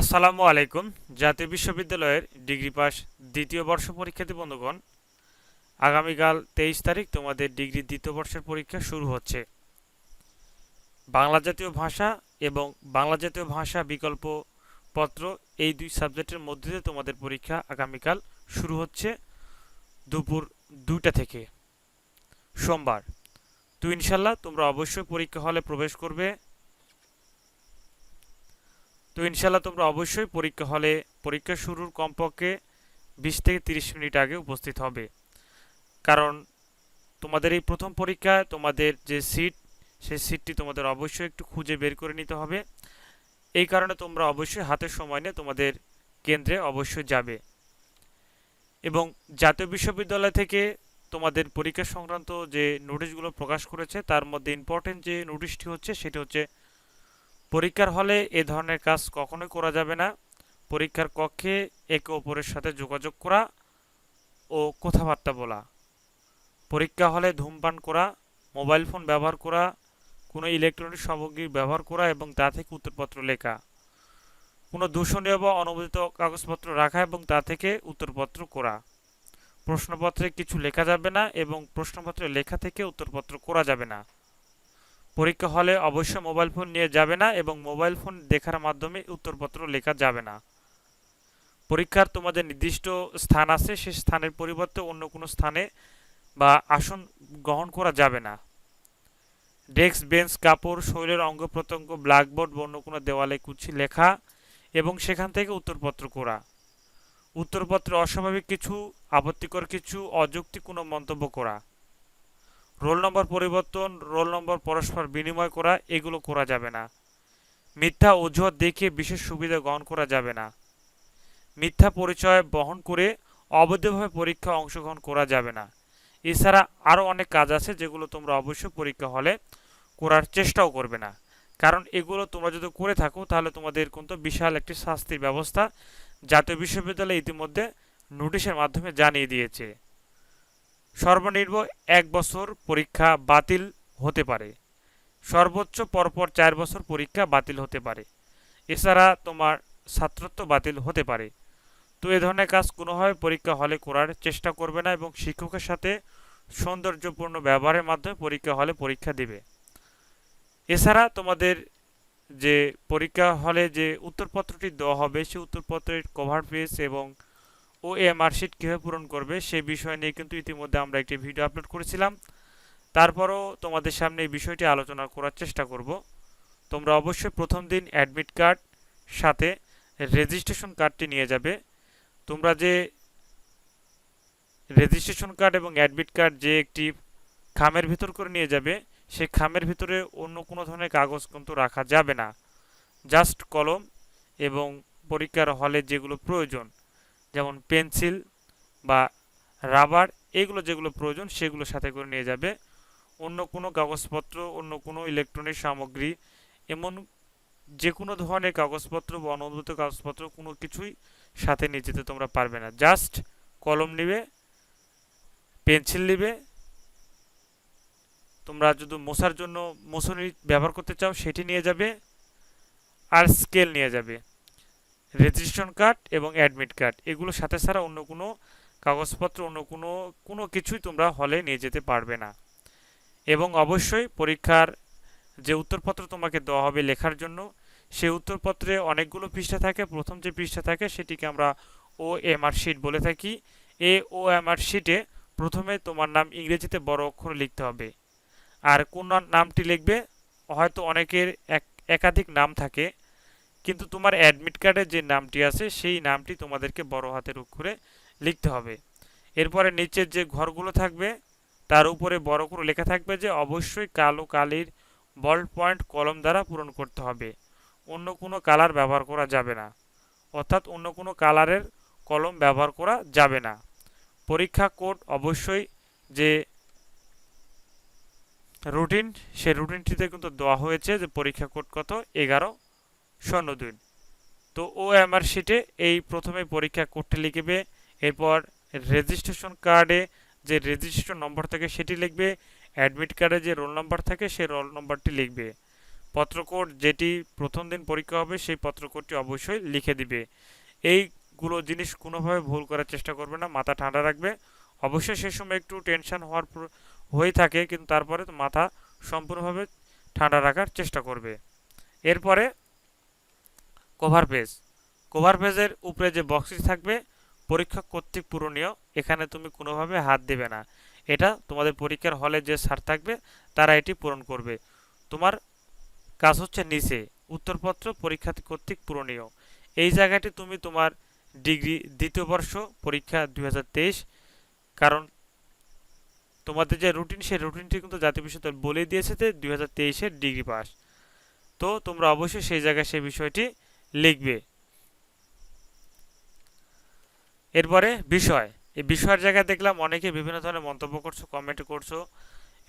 আসসালামু আলাইকুম, জাতীয় বিশ্ববিদ্যালয়ের ডিগ্রি পাস দ্বিতীয় বর্ষ পরীক্ষার্থী বন্ধুগণ। আগামীকাল তেইশ তারিখ তোমাদের ডিগ্রি দ্বিতীয় বর্ষের পরীক্ষা শুরু হচ্ছে। বাংলা জাতীয় ভাষা এবং বাংলা জাতীয় ভাষা বিকল্প পত্র এই দুই সাবজেক্টের মধ্যে দিয়ে তোমাদের পরীক্ষা আগামীকাল শুরু হচ্ছে দুপুর দুইটা থেকে। সোমবার। তো ইনশাল্লাহ তোমরা অবশ্যই পরীক্ষা হলে প্রবেশ করবে। তো ইনশাল্লাহ তোমরা অবশ্যই পরীক্ষা হলে, পরীক্ষা শুরুর কমপক্ষে বিশ থেকে তিরিশ মিনিট আগে উপস্থিত হবে। কারণ তোমাদের এই প্রথম পরীক্ষায় তোমাদের যে সিট সেই সিটটি তোমাদের অবশ্যই একটু খুঁজে বের করে নিতে হবে। এই কারণে তোমরা অবশ্যই হাতের সময় নিয়ে তোমাদের কেন্দ্রে অবশ্যই যাবে। এবং জাতীয় বিশ্ববিদ্যালয় থেকে তোমাদের পরীক্ষা সংক্রান্ত যে নোটিশগুলো প্রকাশ করেছে, তার মধ্যে ইম্পর্টেন্ট যে নোটিশটি হচ্ছে, সেটি হচ্ছে পরীক্ষার হলে এ ধরনের কাজ কখনোই করা যাবে না। পরীক্ষার কক্ষে একে অপরের সাথে যোগাযোগ করা ও কথাবার্তা বলা। পরীক্ষা হলে ধূমপান করা, মোবাইল ফোন ব্যবহার করা, কোনো ইলেকট্রনিক সামগ্রী ব্যবহার করা এবং তা থেকে উত্তরপত্র লেখা। কোনো দূষণীয় বা অনুমোদিত কাগজপত্র রাখা এবং তা থেকে উত্তরপত্র করা। প্রশ্নপত্রে কিছু লেখা যাবে না এবং প্রশ্নপত্রে লেখা থেকে উত্তরপত্র করা যাবে না। পরীক্ষা হলে অবশ্যই মোবাইল ফোন নিয়ে যাবে না এবং মোবাইল ফোন দেখার মাধ্যমে উত্তরপত্র লেখা যাবে না। পরীক্ষার তোমাদের নির্দিষ্ট স্থান আছে সেই স্থানের পরিবর্তে অন্য কোনো স্থানে বা আসন গ্রহণ করা যাবে না। ডেস্ক, বেঞ্চ, কাপড়, শরীরের অঙ্গ প্রত্যঙ্গ, ব্ল্যাকবোর্ড বা অন্য কোনো দেওয়ালে কুচি লেখা এবং সেখান থেকে উত্তরপত্র করা। উত্তরপত্রে অস্বাভাবিক কিছু, আপত্তিকর কিছু, অযৌক্তিক কোনো মন্তব্য করা। রোল নম্বর পরিবর্তন, রোল নম্বর পরস্পর বিনিময় করা, এগুলো করা যাবে না। মিথ্যা অজুহাত দেখিয়ে বিশেষ সুবিধা গ্রহণ করা যাবে না। মিথ্যা পরিচয় বহন করে অবৈধভাবে পরীক্ষা অংশগ্রহণ করা যাবে না। এছাড়া আরও অনেক কাজ আছে যেগুলো তোমরা অবশ্যই পরীক্ষা হলে করার চেষ্টাও করবে না। কারণ এগুলো তোমরা যদি করে থাকো, তাহলে তোমাদের কিন্তু বিশাল একটি শাস্তির ব্যবস্থা জাতীয় বিশ্ববিদ্যালয় ইতিমধ্যে নোটিশের মাধ্যমে জানিয়ে দিয়েছে। সর্বনিম্ন এক বছর পরীক্ষা বাতিল হতে পারে। সর্বোচ্চ পরপর চার বছর পরীক্ষা বাতিল হতে পারে। এছাড়া তোমার ছাত্রত্ব বাতিল হতে পারে। তো এ ধরনের কাজ কোনোভাবে পরীক্ষা হলে করার চেষ্টা করবে না এবং শিক্ষকের সাথে সৌন্দর্যপূর্ণ ব্যবহারের মাধ্যমে পরীক্ষা হলে পরীক্ষা দেবে। এছাড়া তোমাদের যে পরীক্ষা হলে যে উত্তরপত্রটি দেওয়া হবে সেই উত্তরপত্রের কভার পেজ এবং ও এমআর শিট কীভাবে পূরণ করবে সেই বিষয় নিয়ে কিন্তু ইতিমধ্যে আমরা একটি ভিডিও আপলোড করেছিলাম। তারপরও তোমাদের সামনে এই বিষয়টি আলোচনা করার চেষ্টা করব। তোমরা অবশ্যই প্রথম দিন অ্যাডমিট কার্ড সাথে রেজিস্ট্রেশন কার্ডটি নিয়ে যাবে। তোমরা যে রেজিস্ট্রেশন কার্ড এবং অ্যাডমিট কার্ড যে একটি খামের ভিতর করে নিয়ে যাবে, সেই খামের ভিতরে অন্য কোনো ধরনের কাগজ কিন্তু রাখা যাবে না। জাস্ট কলম এবং পরীক্ষার হলে যেগুলো প্রয়োজন যেমন পেন্সিল বা রাবার, এগুলো যেগুলো প্রয়োজন সেগুলো সাথে করে নিয়ে যাবে। অন্য কোনো কাগজপত্র, অন্য কোনো ইলেকট্রনিক সামগ্রী, এমন যে কোনো ধরনের কাগজপত্র বা অনুমোদিত কাগজপত্র, কোনো কিছুই সাথে নিয়ে যেতে তোমরা পারবে না। জাস্ট কলম নিবে, পেন্সিল নিবে। তোমরা যদি মশার জন্য মোছনি ব্যবহার করতে চাও, সেটি নিয়ে যাবে আর স্কেল নিয়ে যাবে। রেজিস্ট্রেশন কার্ড এবং অ্যাডমিট কার্ড। এগুলো সাথে ছাড়া অন্য কোনো কাগজপত্র, অন্য কোনো কোনো কিছুই তোমরা হলে নিয়ে যেতে পারবে না। এবং অবশ্যই পরীক্ষার যে উত্তরপত্র তোমাকে দেওয়া হবে লেখার জন্য, সেই উত্তরপত্রে অনেকগুলো পৃষ্ঠা থাকে। প্রথম যে পৃষ্ঠা থাকে, সেটিকে আমরা ও এম আর শিট বলে থাকি। এ ও এম আর শিটে প্রথমে তোমার নাম ইংরেজিতে বড় অক্ষরে লিখতে হবে। আর কোন নামটি লিখবে, হয়তো অনেকের এক, একাধিক নাম থাকে। কিন্তু তোমার অ্যাডমিট কার্ডে যে নামটি আছে, সেই নামটি তোমাদেরকে বড় হাতের অক্ষরে লিখতে হবে। এরপরে নিচের যে ঘরগুলো থাকবে, তার উপরে বড় করে লেখা থাকবে যে, অবশ্যই কালো কালির বল পয়েন্ট কলম দ্বারা পূরণ করতে হবে। অন্য কোনো কালার ব্যবহার করা যাবে না। অর্থাৎ অন্য কোনো কালারের কলম ব্যবহার করা যাবে না। পরীক্ষা কোড অবশ্যই যে রুটিন সেই রুটিনটিতে কিন্তু দেওয়া হয়েছে যে পরীক্ষা কোড কত? এগারো। শূন্য দুই তো ও এমআর শিটে এই প্রথমে পরীক্ষা কোডটি লিখবে, এরপর রেজিস্ট্রেশন কার্ডে যে রেজিস্ট্রেশন নম্বর থাকে সেটি লিখবে অ্যাডমিট কার্ডে যে রোল নম্বর থাকে সেই রোল নম্বরটি লিখবে। পত্রকোড যেটি প্রথম দিন পরীক্ষা হবে সেই পত্রকোডটি অবশ্যই লিখে দিবে। এইগুলো জিনিস কোনোভাবে ভুল করার চেষ্টা করবে না, মাথা ঠান্ডা রাখবে। অবশ্যই সেই সময় একটু টেনশন হওয়ার হয়ে থাকে, কিন্তু তারপরে মাথা সম্পূর্ণভাবে ঠান্ডা রাখার চেষ্টা করবে। এরপরে কভার পেজ কভার পেজের উপরে যে বক্সটি থাকবে, পরীক্ষা কর্তৃক পূরণীয়, এখানে তুমি কোনোভাবে হাত দেবে না। এটা তোমাদের পরীক্ষার হলে যে স্যার থাকবে, তারা এটি পূরণ করবে। তোমার কাজ হচ্ছে নিচে, উত্তরপত্র পরীক্ষা কর্তৃক পূরণীয়। এই জায়গাটি তুমি তোমার ডিগ্রি, দ্বিতীয় বর্ষ পরীক্ষা দুই হাজার তেইশ, কারণ তোমাদের যে রুটিন সেই রুটিনটি কিন্তু জাতীয় বিশ্ববিদ্যালয় বলে দিয়েছে যে দুই ডিগ্রি পাস। তো তোমরা অবশ্যই সেই জায়গায় সেই বিষয়টি লিখবে। এরপরে বিষয়। এই বিষয়ের জায়গায় দেখলাম অনেকে বিভিন্ন ধরনের মন্তব্য করছ কমেন্ট করছ।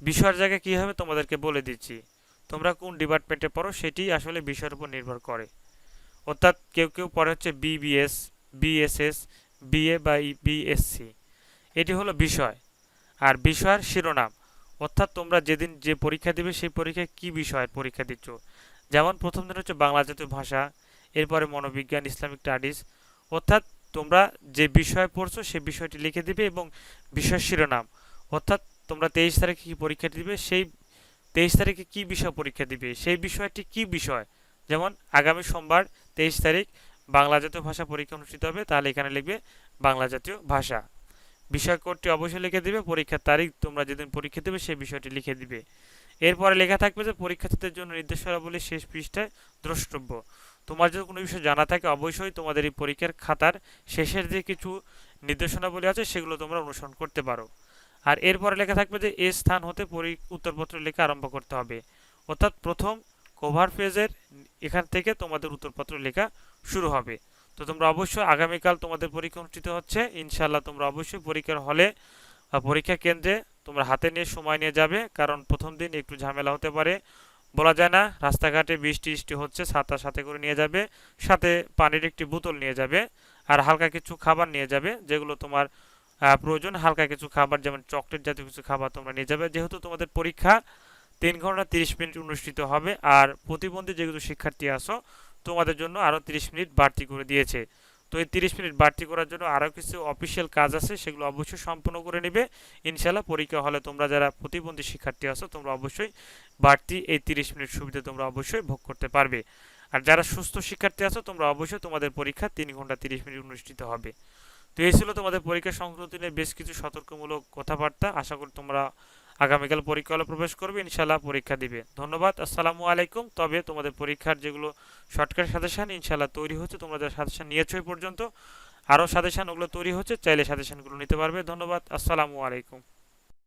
বিষয়ের জায়গায় কী হবে তোমাদেরকে বলে দিচ্ছি। তোমরা কোন ডিপার্টমেন্টে পড়ো সেটি আসলে বিষয়ের উপর নির্ভর করে। অর্থাৎ কেউ কেউ পড়ে হচ্ছে বিবিএস বিএসএস বিএ বা বিএসসি এটি হলো বিষয়। আর বিষয়ের শিরোনাম। অর্থাৎ তোমরা যেদিন যে পরীক্ষা দিবে সেই পরীক্ষায় কী বিষয়ের পরীক্ষা দিচ্ছ? যেমন প্রথম দিন হচ্ছে বাংলা জাতীয় ভাষা। এরপরে মনোবিজ্ঞান, ইসলামিক স্টাডিজ। অর্থাৎ তোমরা যে বিষয়ে পড়ছো সেই বিষয়টি লিখে দিবে এবং বিষয় শিরোনাম। অর্থাৎ তোমরা তেইশ তারিখে কী পরীক্ষা দিবে, সেই তেইশ তারিখে কী বিষয় পরীক্ষা দিবে, সেই বিষয়টি কী বিষয়? যেমন আগামী সোমবার তেইশ তারিখ বাংলা জাতীয় ভাষা পরীক্ষা অনুষ্ঠিত হবে, তাহলে এখানে লিখবে বাংলা জাতীয় ভাষা। বিষয় কোডটি অবশ্যই লিখে দিবে, পরীক্ষার তারিখ তোমরা যেদিন পরীক্ষা দেবে, সেই বিষয়টি লিখে দিবে। এরপরে লেখা থাকবে যে, পরীক্ষার্থীদের জন্য নির্দেশনাবলী শেষ পৃষ্ঠায় দ্রষ্টব্য। তোমার যদি কোনো বিষয় জানা থাকে, অবশ্যই তোমাদের এই পরীক্ষার খাতার শেষের যে কিছু নির্দেশনাবলী আছে, সেগুলো তোমরা অনুসরণ করতে পারো। আর এরপরে লেখা থাকবে যে, এ স্থান হতে পরি, উত্তরপত্র লেখা আরম্ভ করতে হবে। অর্থাৎ প্রথম কভার পেজের এখান থেকে তোমাদের উত্তরপত্র লেখা শুরু হবে। তো তোমরা অবশ্যই আগামীকাল তোমাদের পরীক্ষা অনুষ্ঠিত হচ্ছে। ইনশাল্লাহ তোমরা অবশ্যই পরীক্ষার হলে বা পরীক্ষা কেন্দ্রে তোমরা হাতে নিয়ে সময় নিয়ে যাবে। কারণ প্রথম দিন একটু ঝামেলা হতে পারে। বলা যায় না, রাস্তাঘাটে বৃষ্টি বৃষ্টি হচ্ছে, ছাতা সাথে করে নিয়ে যাবে, সাথে পানির একটি বোতল নিয়ে যাবে, আর হালকা কিছু খাবার নিয়ে যাবে, যেগুলো তোমার প্রয়োজন। হালকা কিছু খাবার, যেমন চকলেট জাতীয় কিছু খাবার তোমরা নিয়ে যাবে। যেহেতু তোমাদের পরীক্ষা, তিন ঘণ্টা তিরিশ মিনিট অনুষ্ঠিত হবে, আর প্রতিবন্ধী যেগুলো শিক্ষার্থী আসো তোমাদের জন্য আরও তিরিশ মিনিট বাড়তি করে দিয়েছে। তো এই তিরিশ মিনিট বাড়তি করার জন্য আরও কিছু অফিসিয়াল কাজ আছে, সেগুলো অবশ্যই সম্পূর্ণ করে নেবে। ইনশাল্লাহ পরীক্ষা হলে তোমরা যারা প্রতিবন্ধী শিক্ষার্থী আছো, তোমরা অবশ্যই বাড়তি এই তিরিশ মিনিট সুবিধা তোমরা অবশ্যই ভোগ করতে পারবে। আর যারা সুস্থ শিক্ষার্থী আছো, তোমরা অবশ্যই তোমাদের পরীক্ষা তিন ঘণ্টা তিরিশ মিনিট অনুষ্ঠিত হবে। তো এই ছিল তোমাদের পরীক্ষা সংক্রান্ত বেশ কিছু সতর্কমূলক কথাবার্তা। আশা করি তোমরা আগামীকাল পরীক্ষা হলে প্রবেশ করবে ইনশাল্লাহ পরীক্ষা দিবে। ধন্যবাদ, আসসালামু আলাইকুম। তবে তোমাদের পরীক্ষার যেগুলো শর্টকাট সাজেশন ইনশাল্লাহ তৈরি হচ্ছে তোমাদের সাজেশন নিয়েছো এই পর্যন্ত, আরও সাজেশন ওগুলো তৈরি হচ্ছে, চাইলে সাজেশনগুলো নিতে পারবে। ধন্যবাদ, আসসালামু আলাইকুম।